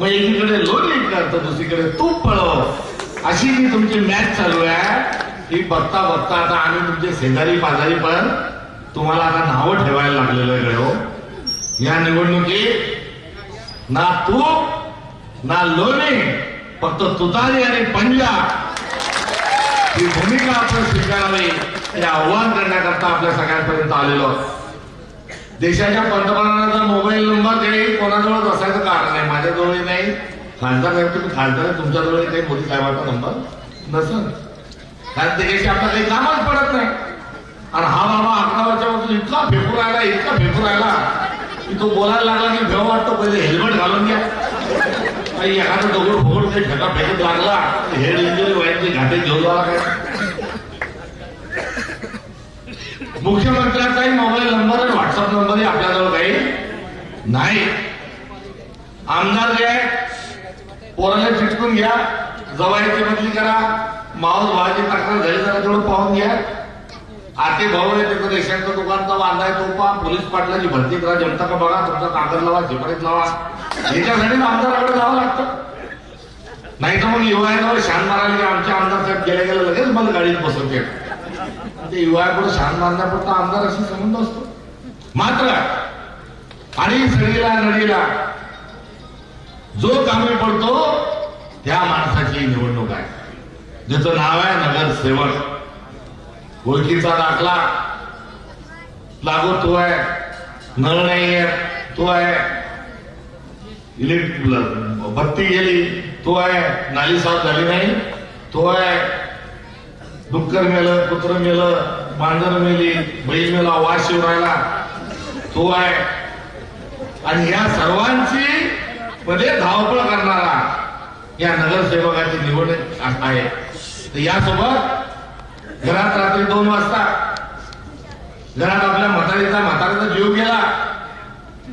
मग एकीकडे लोणी करतो दुसरीकडे तूप पळव. अशी जी तुमची मॅच चालू आहे ही बघता बघता आता आम्ही तुमचे शेजारी पाजारी पण तुम्हाला आता नावं ठेवायला लागलेलं आहे हो. या निवडणुकीत ना तूप ना लोणी फक्त तुतारी आणि पंजा. ही भूमिका आपण स्वीकारावी. हे आव्हान करण्याकरता आपल्या सगळ्यांपर्यंत आलेलो देशाच्या पंतप्रधानाचा मोबाईल नंबर काही कोणाजवळ असायचं कारण नाही. माझ्याजवळही नाही. खासदार साहेब तुम्ही खासदार तुमच्याजवळ काही मोदी साहेबांचा नंबर नसल. कारण त्याच्याशी आपलं काही कामच पडत नाही. आणि हा बाबा अकरा वर्षापासून इतका फेकू राहिला इतका फेकू राहिला की तो बोलायला लागला की भेव वाटतो पहिले हेल्मेट घालून घ्या. काही एखादा दगड फोगड काही ठका फेकत लागला हेड इंजुरी व्हायची घाटे घेऊन जावा काय मुख्यमंत्र्याचाही मोबाईल नंबर आणि व्हॉट्सअप नंबरही आपल्याजवळ काही नाही. आमदार जे आहे पोराला चिटकून घ्या जवायची बदली करा माऊस भावाची तक्रार झाली जरा तेवढं पाहून घ्या. आते भाऊ आहे त्याचं रेशनचं दुकानचा बांधाय तो पा पोलीस पाटलाची भरती करा जमता का बघा तुमचा कागद लावा झिपडीत लावा. याच्यासाठी आमदाराकडे जावं लागतं. नाही तर मग युवायाजवळ शान मारायला की आमचे आमदार साहेब गेले गेले लगेच मला गाडीत बसवते. ते युवायापुढे शान मारण्यापुरता आमदाराशी संबंध असतो. मात्र आणि सडीला नडीला जो कामे पडतो त्या माणसाची निवडणूक आहे. ज्याचं नाव आहे नगरसेवक ओळखीचा दाखला. लागू तो आहे. नळ नाही आहे. तो आहे. इलेक्ट्रिक बत्ती गेली. तो आहे. नाली साफ झाली नाही. तो आहे. डुक्कर मेलं कुत्र मेलं मांजर मेली बैल मेला वास शिव राहिला तो आहे आणि या सर्वांची मध्ये धावपळ करणारा या नगरसेवकाची निवडणूक आहे तर यासोबत घरात रात्री दोन वाजता घरात आपल्या म्हातारीचा म्हातारीचा जीव गेला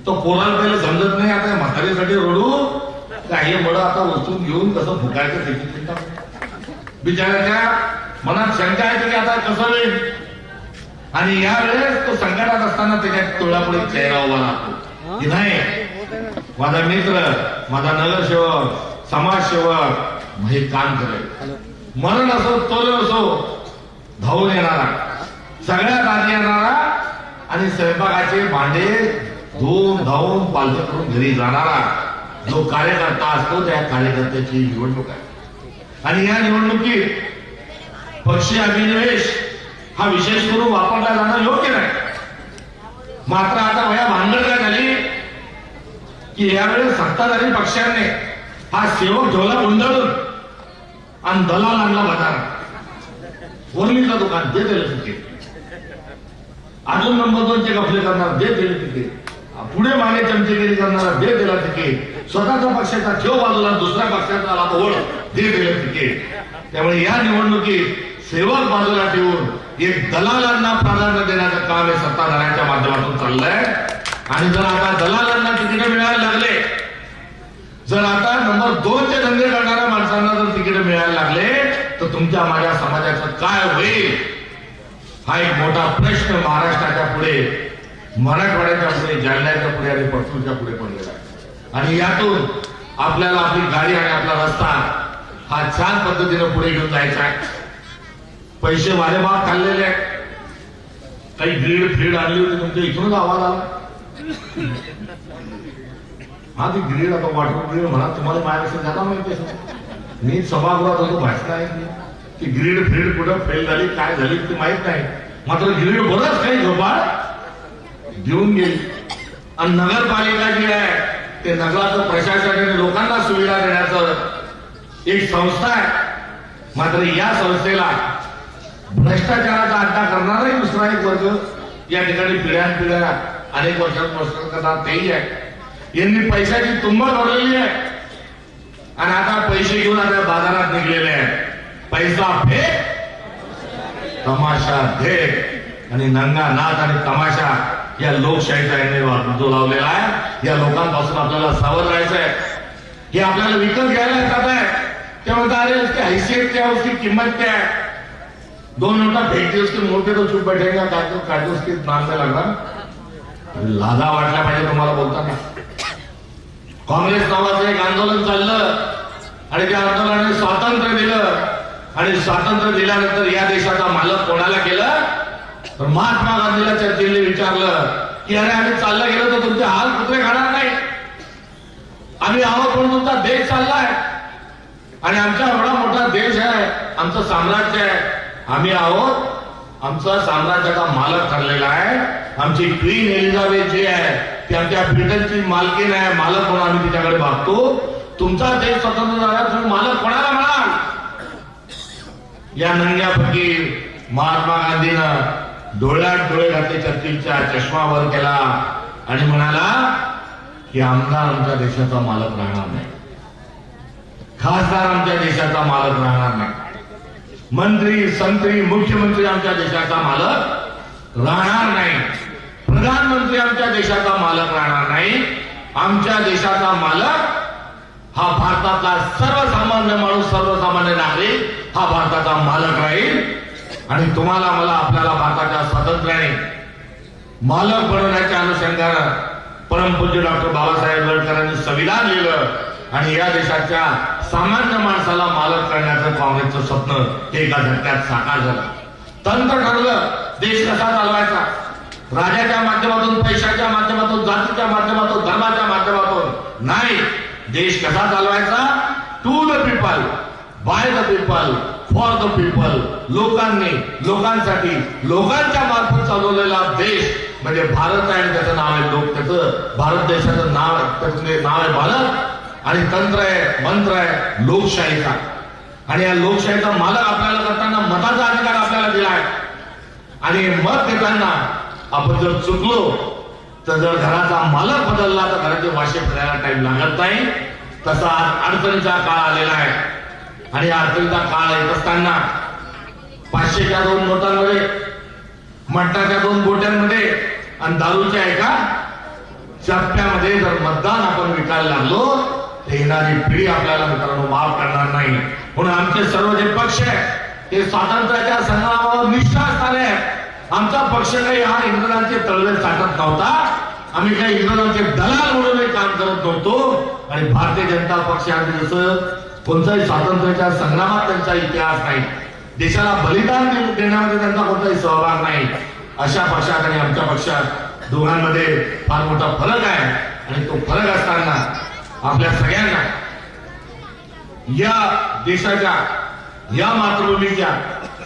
तो पोराला पहिले समजत नाही आता म्हातारीसाठी रडू काही मड आता उचलून घेऊन कसं फुटायचं बिचाराच्या मनात शंका आहे की आता कसं होईल? आणि यावेळेस तो संकटात असताना त्याच्या तोळापुढे चेहरा उभा राहतो. की नाही माझा मित्र माझा नगरसेवक समाजसेवक हे काम करेल. मरण असो तोल असो धावून येणारा. सगळ्यात आधी येणारा आणि स्वयंपाकाचे भांडे धुवून धावून पालथं करून घरी जाणारा जो कार्यकर्ता असतो त्या कार्यकर्त्याची निवडणूक आहे. आणि या निवडणुकीत पक्षी अभिनिवेश हा विशेष करून वापरला जाणं योग्य नाही. मात्र आता वया भानगड काय झाली की यावेळेस सत्ताधारी पक्षाने हा सेवक ठेवला गुंडाळून आणि दलाल आणला बाजार. वरलीचं दुकान दे दिलं तिथे. अजून नंबर दोनचे गफले करणार दे दिले तिथे. पुढे मागे चमचेगिरी करणारा दे दिला तिथे. स्वतःच्या पक्षाचा ठेव बाजूला दुसऱ्या पक्षाचा आला ओळख दे दिले तिथे. त्यामुळे या निवडणुकीत सेवक बाजूला ठेवून एक दलालांना प्राधान्य देण्याचं काम हे सत्ताधाऱ्यांच्या माध्यमातून चाललंय. आणि जर आता दलालांना तिकीट मिळायला लागले जर आता नंबर दोनचे धंदे करणाऱ्या माणसांना जर तिकीट मिळायला लागले तर तुमच्या माझ्या समाजाचं काय होईल? हा एक मोठा प्रश्न महाराष्ट्राच्या पुढे मराठवाड्याच्या पुढे जालन्याच्या पुढे आणि परतूरच्या पुढे पडलेला आहे. आणि यातून आपल्याला आपली गाडी आणि आपला रस्ता हा छान पद्धतीने पुढे घेऊन जायचा आहे. पैसे वारे भाग खाल्लेले आहेत. काही ग्रीड फ्रीड आणली होती तुमच्या इथूनच आवाज आला. हा ती ग्रीड आता वाटून ग्रीड म्हणा तुम्हाला माझ्यापेक्षा झाला माहिती आहे मी सभागृहात होतो भाषण आहे. ती ग्रीड फ्रीड कुठं फेल झाली काय झाली ते माहीत नाही. मात्र ग्रीड बरंच काही झोपाळ घेऊन गेली. आणि नगरपालिका जी आहे ते नगराचं प्रशासन आणि लोकांना सुविधा देण्याचं एक संस्था आहे. मात्र या संस्थेला भ्रष्टाचाराचा अड्डा करणाराही दुसरा एक वर्ग या ठिकाणी पिढ्यान पिढ्या अनेक वर्षांपासून करणार तेही आहे. यांनी पैशाची तुंबळ भरलेली आहे. आणि आता पैसे घेऊन आता बाजारात निघलेले आहेत. पैसा फेक तमाशा धेक आणि नंगा नाच आणि तमाशा या लोकशाहीचा यांनी जो लावलेला आहे. या लोकांपासून आपल्याला सावध राहायचं आहे. हे आपल्याला विकत घ्यायला येतात आहे. ते म्हणतात अरे उसकी हैसियत क्या उसकी किंमत क्या आहे? दोन नोटा फेंक दी उसके मुंह पे तो चुप बैठेगा काटो काटो उसके नाम में लगा लादा वाटला पाहिजे तुम्हाला बोलताना काँग्रेस नावाचं एक आंदोलन चाललं आणि त्या आंदोलनाने स्वातंत्र्य दिलं. आणि स्वातंत्र्य दिल्यानंतर या देशाचा मालक कोणाला केलं? तर महात्मा गांधीला चर्चिलने विचारलं की अरे आम्ही चाललं गेलो तर तुमचे हाल कुत्रे खाणार नाही. आम्ही आहोत म्हणून तुमचा देश चाललाय. आणि आमचा एवढा मोठा देश आहे आमचं साम्राज्य आहे. आम्ही आहोत. आमचा साम्राज्याचा मालक ठरलेला आहे. आमची क्वीन एलिझाबेथ जी आहे ती आमच्या ब्रिटनची मालकीन आहे. मालक म्हणून आम्ही तिच्याकडे बघतो तुमचा देश स्वतंत्र झाला तुम्ही मालक कोणाला म्हणाल? या नंग्या महात्मा गांधीनं डोळ्यात डोळे घातले चर्चिलच्या चष्मा वर केला आणि म्हणाला की आमदार आमच्या देशाचा मालक राहणार नाही. खासदार आमच्या देशाचा मालक राहणार नाही. मंत्री संत्री मुख्यमंत्री आमच्या देशाचा मालक राहणार नाही. प्रधानमंत्री आमच्या देशाचा मालक राहणार नाही. आमच्या देशाचा मालक हा भारतातला सर्वसामान्य माणूस सर्वसामान्य नागरिक हा भारताचा मालक राहील. आणि तुम्हाला मला आपल्याला भारताच्या स्वातंत्र्याने मालक बनवण्याच्या अनुषंगानं परमपूज्य डॉक्टर बाबासाहेब आंबेडकरांनी संविधान लिहिलं. आणि या देशाच्या सामान्य माणसाला मालक करण्याचं काँग्रेसचं स्वप्न हे एका झटक्यात साकार झालं. तंत्र ठरलं देश कसा चालवायचा? राजाच्या माध्यमातून पैशाच्या माध्यमातून जातीच्या माध्यमातून धर्माच्या माध्यमातून. नाही देश कसा चालवायचा? To the people by the people for the people लोकांनी लोकांसाठी लोकांच्या मार्फत चालवलेला देश म्हणजे भारत आहे आणि त्याचं नाव आहे लोक त्याचं भारत देशाचं नाव त्याचं नाव आहे भारत आणि तंत्र आहे मंत्र आहे लोकशाहीचा आणि या लोकशाहीचा मालक आपल्याला करताना मताचा अधिकार आपल्याला दिला आहे. आणि मत देताना आपण जर चुकलो तर जर घराचा मालक बदलला तर घराचे वाशे फिरायला टाइम लागत नाही. तसा अडचणीचा काळ आलेला आहे. आणि या अडचणीचा काळ येत असताना पाचशेच्या दोन नोटांमध्ये मटणाच्या दोन गोट्यांमध्ये आणि दारूच्या एका चप्प्यामध्ये जर मतदान आपण विकायला लागलो येणारी पिढी आपल्याला मित्रांनो माफ करणार नाही. म्हणून आमचे सर्व जे पक्ष आहे ते स्वातंत्र्याच्या संग्रामावर निष्ठा असणारे आमचा पक्ष काही हा इंग्रजांचे तळवे साठत नव्हता. आम्ही काही इंग्रजांचे दलाल म्हणून काम करत नव्हतो. आणि भारतीय जनता पक्षाने जसं कोणताही स्वातंत्र्याच्या संग्रामात त्यांचा इतिहास नाही देशाला बलिदान देण्यामध्ये त्यांचा कोणताही सहभाग नाही. अशा पक्षात आणि आमच्या पक्षात दोघांमध्ये फार मोठा फरक आहे. आणि तो फरक असताना आपल्या सगळ्यांना या देशाच्या, या मातृभूमीच्या,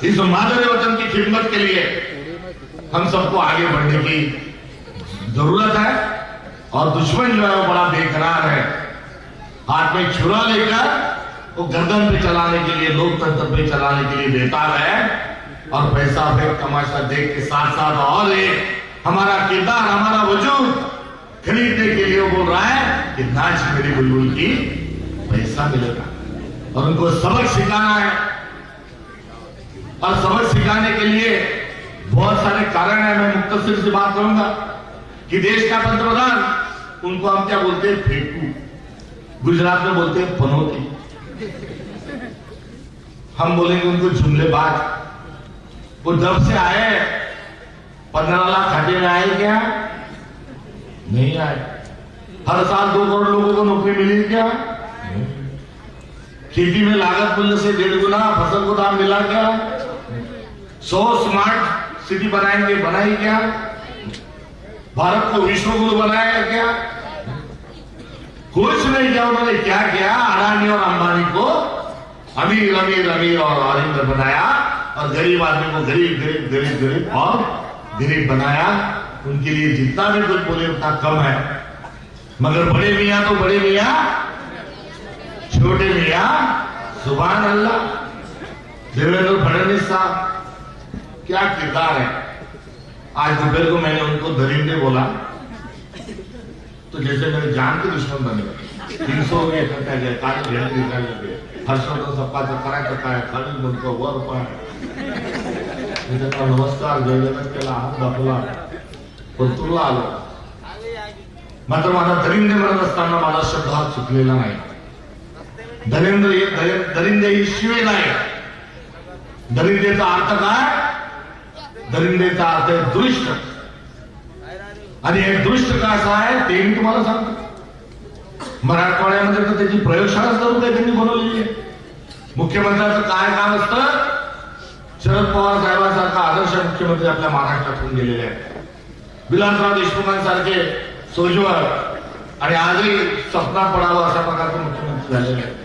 इस मादरे वतन की खिदमत के लिए हम सबको आगे बढ़ने की ज़रूरत है और दुश्मन जो है वो बड़ा बेकरार है। हाथ में छुरा लेकर वो गर्दन पे चलाने के लिए, लोकतंत्र पे चलाने के लिए बेताब है और पैसा फेंक तमाशा देख के साथ साथ और एक हमारा किरदार, हमारा वजूद खरीदने के लिए वो बोल रहा है कि नाच मेरी बुलबुल की पैसा मिलेगा। और उनको सबक सिखाना है। और सबक सिखाने के लिए बहुत सारे कारण है। मैं मुख्तसर से बात करूँगा कि देश का पंतप्रधान उनको हम क्या बोलते हैं? फेंकू। गुजरात में बोलते हैं पनौती। हम बोलेंगे उनको जुमलेबाज वो जब से आए, पंद्रह लाख खाते में आए क्या? नहीं आए। हर साल दो करोड़ लोगों को नौकरी मिली क्या? खेती में लागत मूल्य से डेढ़ गुना फ़सल को दाम मिला क्या? सौ स्मार्ट सिटी बनाएँगे बनाई क्या? भारत को विश्व गुरु बनाया क्या? कुछ नहीं किया उन्होंने क्या किया? अडानी और अंबानी को अमीर अमीर अमीर और अरिंद बनाया और गरीब आदमी को गरीब गरीब गरीब गरीब और गरीब बनाया। उनके लिए जितना भी कुछ बोले, उतना कम है। मगर बड़े मियाँ तो बड़े मियाँ, छोटे मियाँ सुबह अल्लाह। देवेंद्र फडणवीस साहब, क्या किरदार है? आज दोपहर को मैंने उनको दरिंदे बोला। तो जैसे मेरे जान के दुश्मन बन। गए तीन सौ में इकट्ठा गया काल घेर निकाल लगे। हर्षवर्धन सप्पा करायचं काय खाली म्हणतो वर त्यांना नमस्कार जयजगत केला हात दाखवला परतूरला आलो. मात्र माझा दरिंदे म्हणत असताना माझा शब्द हा चुकलेला नाही. दरिंद्र हे दरिंदे ही शिवे नाही. दरिंदेचा अर्थ काय? दरिंदेचा अर्थ आहे दृष्ट. आणि हे दृष्ट का असं आहे ते मी तुम्हाला सांगतो. मराठवाड्यामध्ये तर त्याची प्रयोगशाळा जरूर काही त्यांनी बनवलेली आहे. मुख्यमंत्र्याचं काय काम असतं? शरद पवार साहेबांसारखा आदर्श मुख्यमंत्री आपल्या महाराष्ट्रातून गेलेले आहेत. विलासराव देशमुखांसारखे सोजवळ आणि आजही सपना पडावं अशा प्रकारचे मुख्यमंत्री झालेले आहेत.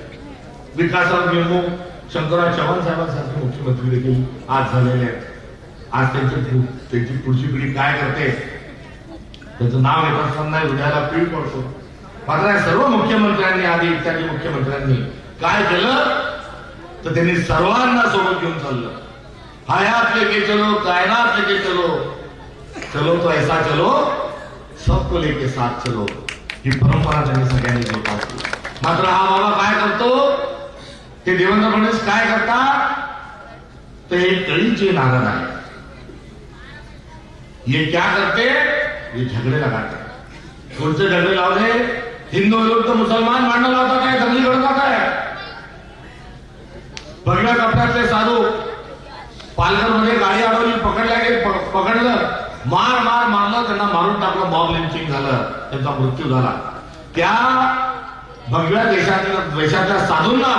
विकासराव देशमुख शंकरराव चव्हाण साहेबांसारखे मुख्यमंत्री देखील आज झालेले आहेत. आज त्यांची त्यांची पुढची पिढी काय करते त्याचं नाव येत असताना हृदयाला पीळ पडतो मात्र या सर्व मुख्यमंत्र्यांनी आधी इत्यादी मुख्यमंत्र्यांनी काय केलं तर त्यांनी सर्वांना सोबत घेऊन चाललं. हयात लेके चलो कायनात लेके चलो चलो तो ऐसा चलो सबको लेके साथ चलो ही परंपरा त्यांनी सगळ्यांनी जोपासली मात्र हा बाबा काय करतो? ते देवेंद्र फडणवीस काय करतात ते तळीचे नारद आहे ये क्या करते? ये झगडे लगाते. पुढचे झगडे लावले हिंदू विरुद्ध मुसलमान मांडणं लावतात काय? दंगली घडतात आहे भगव्या कपड्यातले साधू पालघरमध्ये गाडी अडवली पकडल्या गेले पकडलं. मार मार मारलं त्यांना मारून टाकलं बॉब लिंचिंग झालं त्यांचा मृत्यू झाला. त्या भगव्या देशातील देशाच्या साधूंना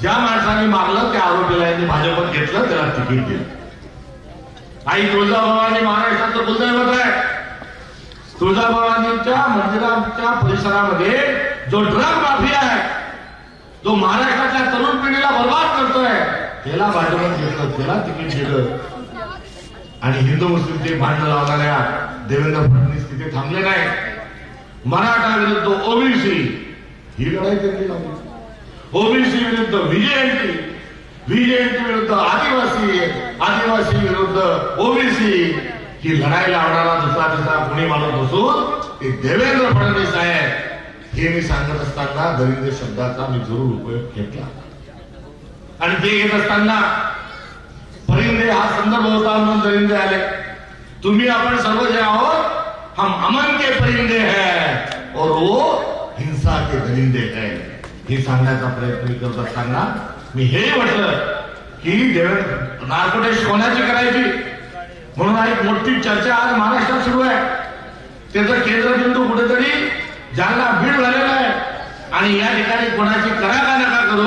ज्या माणसाने मारलं त्या आरोपीला यांनी भाजपत घेतलं त्याला तिकीट दिलं. आई तुळजाभवानी महाराष्ट्राचं कुलदैवत आहे. तुळजाभवानीच्या मंदिराच्या परिसरामध्ये जो ड्रग माफिया आहे जो महाराष्ट्राच्या तरुण पिढीला बर्बाद करतोय त्याला भाजपत घेतलं त्याला तिकीट दिलं. आणि हिंदू मुस्लिमचे भांडण लावणाऱ्या देवेंद्र फडणवीस तिथे थांबले नाही मराठा विरुद्ध ओबीसी ही लढाई त्यांनी लावली. ओबीसी विरुद्ध विजयंती विजयंती विरुद्ध आदिवासी आदिवासी विरुद्ध ओबीसी ही लढाई लावणारा दुसरा दुसरा कुणी माणूस नसून ते देवेंद्र फडणवीस आहे हे मी सांगत असताना दरिद्र शब्दाचा मी जरूर उपयोग घेतला. आणि ते घेत असताना परिंदे हा संदर्भ होता म्हणून दरिंदे आले. तुम्ही आपण सर्व जे आहोत हम अमन के परिंदे हैं और वो हिंसा के दरिंदे हैं. हे सांगण्याचा प्रयत्न करत. असताना मी हे म्हटलं की देवेंद्र नार्कोटेश कोणाची करायची? म्हणून एक मोठी चर्चा आज महाराष्ट्रात सुरू आहे. त्याचं केंद्रबिंदू कुठेतरी जालना भीड झालेला आहे आणि या ठिकाणी कोणाची करा का नका करू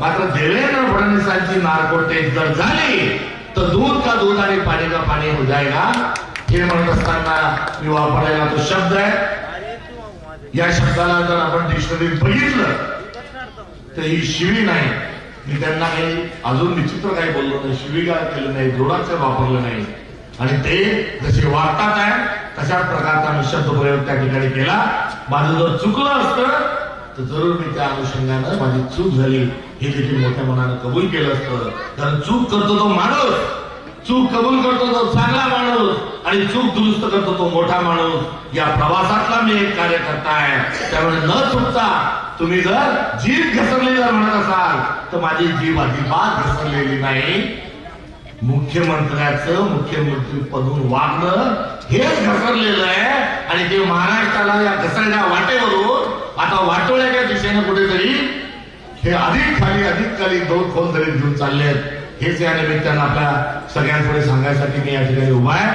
मात्र देवेंद्र फडणवीसांची नारकोटेज जर झाली तर दूध का दूध आणि पाणी का पाणी हो जायला? हे म्हणत असताना मी वापरायला तो शब्द आहे. या शब्दाला जर आपण डिक्शनरीत बघितलं तर ही शिवी नाही. मी त्यांना काही अजून विचित्र काही बोललो नाही शिवीगाळ केलं नाही जोडाचं वापरलं नाही. आणि ते जसे वागतात आहे तशाच प्रकारचा मी शब्द प्रयोग त्या ठिकाणी केला. माझं जर चुकलं असतं तर जरूर मी त्या अनुषंगानं माझी चूक झाली. हे देखील मोठ्या मनानं कबूल केलं असतं. कारण चूक करतो तो माणूस. चूक कबूल करतो तो चांगला माणूस. आणि चूक दुरुस्त करतो तो मोठा माणूस. या प्रवासातला मी एक कार्यकर्ता आहे. त्यामुळे न चुकता तुम्ही जर जीभ घसरली जर म्हणत असाल तर माझी जीभ अजिबात घसरलेली नाही. मुख्यमंत्र्याचं मुख्यमंत्री पदून वागणं हेच घसरलेलं आहे. आणि ते महाराष्ट्राला या घसरल्या वाटेवरून आता वाटोळ्याच्या दिशेने कुठेतरी हे अधिक खाली अधिक खाली दोन खोल तरी घेऊन चालले आहेत हेच या निमित्तानं आपल्या सगळ्यांपुढे सांगायसाठी मी या ठिकाणी उभा आहे.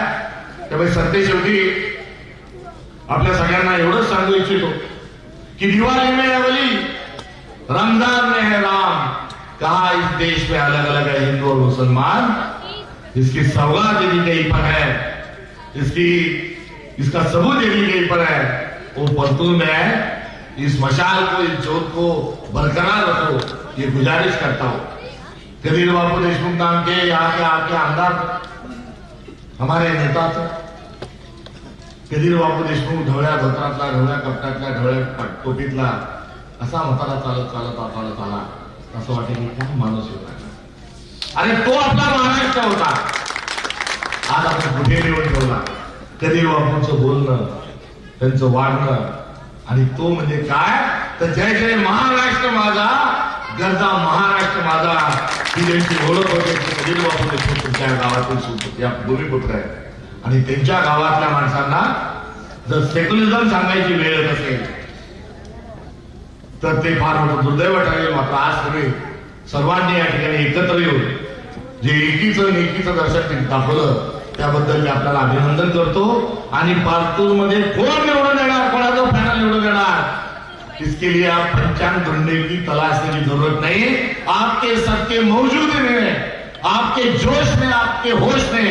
त्यामुळे सत्य शेवटी आपल्या सगळ्यांना एवढंच सांगू इच्छितो की दिवाली में है रमजान में है राम. कहा इस देश में अलग अलग है हिंदू और मुसलमान? इसकी सौगात यदि कहीं पर है इसकी इसका सबूत यदि कहीं पर है वो परतून में है इस मशाल को इस जोत को बरकरार रखो ये गुजारिश करता हूं। कबीर बाबू देशमुख नाम के यहाँ के आपके आमदार हमारे नेता थे। कधीर बाबू देशमुख ढवळ्या धोत्रातला ढवळ्या कपड्यातल्या ढवळ्या टोपीतला असा म्हातारा चालत चालत चालत आला. असं वाटे की काय माणूस होता अरे तो आपला महाराष्ट्र होता. आज आपण कुठे निवड ठेवला? कधीर बापूंचं बोलणं त्यांचं वाढणं आणि तो म्हणजे काय? तर जय जय महाराष्ट्र माझा गरजा महाराष्ट्र माझा. ही ज्यांची ओळख होते ते म्हणजे बापू देशमुख तुमच्या गावातील सुपुत्र या भूमिपुत्र आहेत. आणि त्यांच्या गावातल्या माणसांना जर सेक्युलिझम सांगायची वेळ येत असेल तर ते फार मोठं दुर्दैव ठरेल. मात्र आज सगळे सर्वांनी या ठिकाणी एकत्र येऊन जे एकीचं आणि एकीचं दर्शन दाखवलं त्याबद्दल मी आपल्याला अभिनंदन करतो. आणि पालतूरमध्ये कोण निवडून येणार? निवडून येणार इसके लिए आप पंचांग ढूँढने की तलाशने की ज़रूरत नहीं आपके सबके मौजूद में, आपके जोश में, आपके होश ने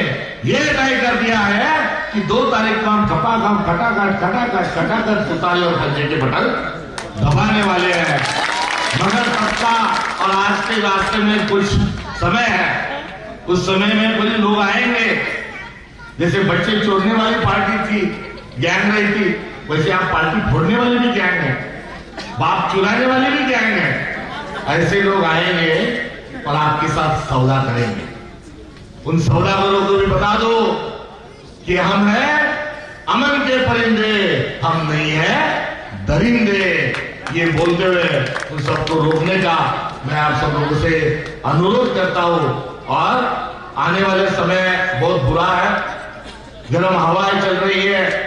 ये तय कर दिया है कि दो तारीख को हम खपा खपाखम खटाखट खटाखट खटाखट तुतारी और खंजे के बटन दबाने वाले हैं। मगर सबका और आज के रास्ते में कुछ समय है। उस समय में कुछ लोग आएँगे। जैसे बच्चे चोरने वाली पार्टी थी, गैंग रही थी वैसे आप पार्टी फोड़ने वाले भी गैंग बाप चुराने वाले भी गैंग ऐसे लोग आएँगे और आपके साथ सौदा करेंगे। उन सौदागरों को भी बता दो कि हम हैं अमन के परिंदे, हम नहीं है दरिंदे। ये बोलते हुए उन सबको रोकने का मैं आप सब लोगों से अनुरोध करता हूँ। और आने वाले समय बहुत बुरा है। गर्म हवाएँ चल रही है।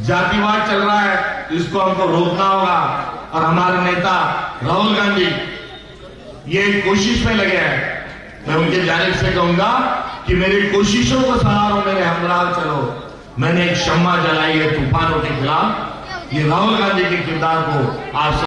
जातिवाद चल रहा है इसको हमको रोकना होगा। और हमारे नेता राहुल गांधी, ये कोशिश में लगे हैं। मैं उनके जानिब से कहूँगा कि मेरी कोशिशों को सहारो मेरे हमराह चलो। मैंने एक क्षमा जलाई है तूफानों के खिलाफ। ये राहुल गांधी के किरदार को आप